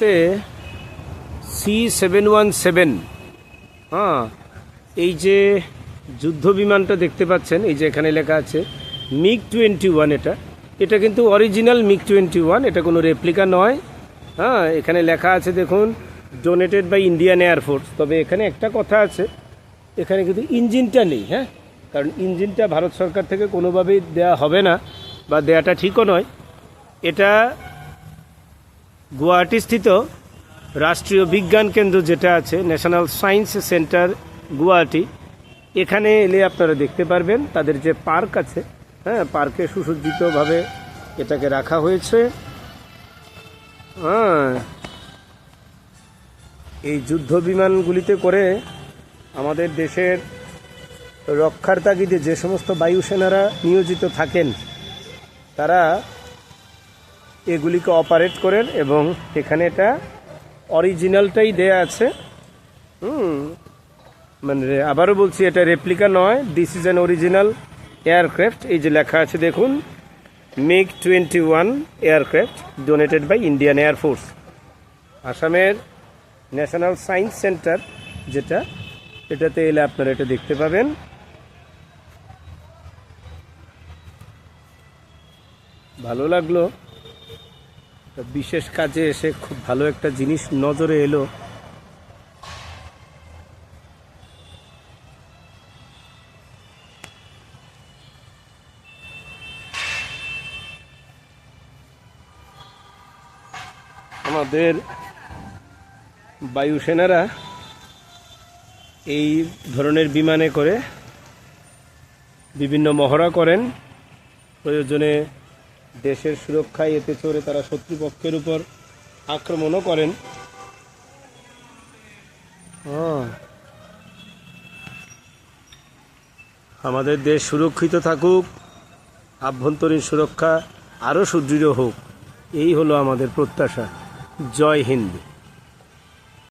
তে C seven one seven হ্যাঁ এই যে যুদ্ধ বিমানটা দেখতে পাচ্ছেন, এই যে এখানে লেখা আছে মিগ টোয়েন্টি ওয়ান এটা। এটা কিন্তু অরিজিনাল মিগ টোয়েন্টি ওয়ান, এটা কোনো রেপ্লিকা নয়। হ্যাঁ এখানে লেখা আছে দেখুন ডোনেটেড বাই ইন্ডিয়ান এয়ারফোর্স তবে এখানে একটা কথা আছে, এখানে কিন্তু ইঞ্জিনটা নেই হ্যাঁ? কারণ ইঞ্জিনটা ভারত সরকার থেকে কোনোভাবেই দেয়া হবে না, বা দেয়াটা ঠিকও নয়। এটা গুয়াহাটিস্থিত রাষ্ট্রীয় বিজ্ঞান কেন্দ্র যেটা আছে ন্যাশনাল সায়েন্স সেন্টার গুয়াহাটি। এখানে এলে আপনারা দেখতে পারবেন, তাদের যে পার্ক আছে হ্যাঁ পার্কে সুসজ্জিতভাবে এটাকে রাখা হয়েছে। হ্যাঁ এই যুদ্ধ বিমানগুলিতে করে আমাদের দেশের রক্ষার তাগিদে যে সমস্ত বায়ুসেনারা নিয়োজিত থাকেন, তারা এগুলিকে অপারেট করেন এবং এখানে এটা অরিজিনালটাই দেয়া আছে। হুম। মানে আবারও বলছি, এটা রেপ্লিকা নয় this is an original aircraft এই যে লেখা আছে, দেখুন MiG twenty one aircraft donated by Indian air force আসামের ন্যাশনাল সায়েন্স সেন্টার যেটা, এটাতে এলে আপনারা এটা দেখতে পাবেন। ভালো লাগল। বিশেষ কাজে এসে খুব ভালো একটা জিনিস নজরে এলো। আমাদের বায়ুসেনারা এই ধরনের বিমানে করে বিভিন্ন মহড়া করেন। প্রয়োজনে দেশের সুরক্ষায় এতে চড়ে তারা শত্রুপক্ষের উপর আক্রমণও করেন। হ্যাঁ। আমাদের দেশ সুরক্ষিত থাকুক, আভ্যন্তরীণ সুরক্ষা আরও সুদৃঢ় হোক, এই হলো আমাদের প্রত্যাশা। জয় হিন্দ।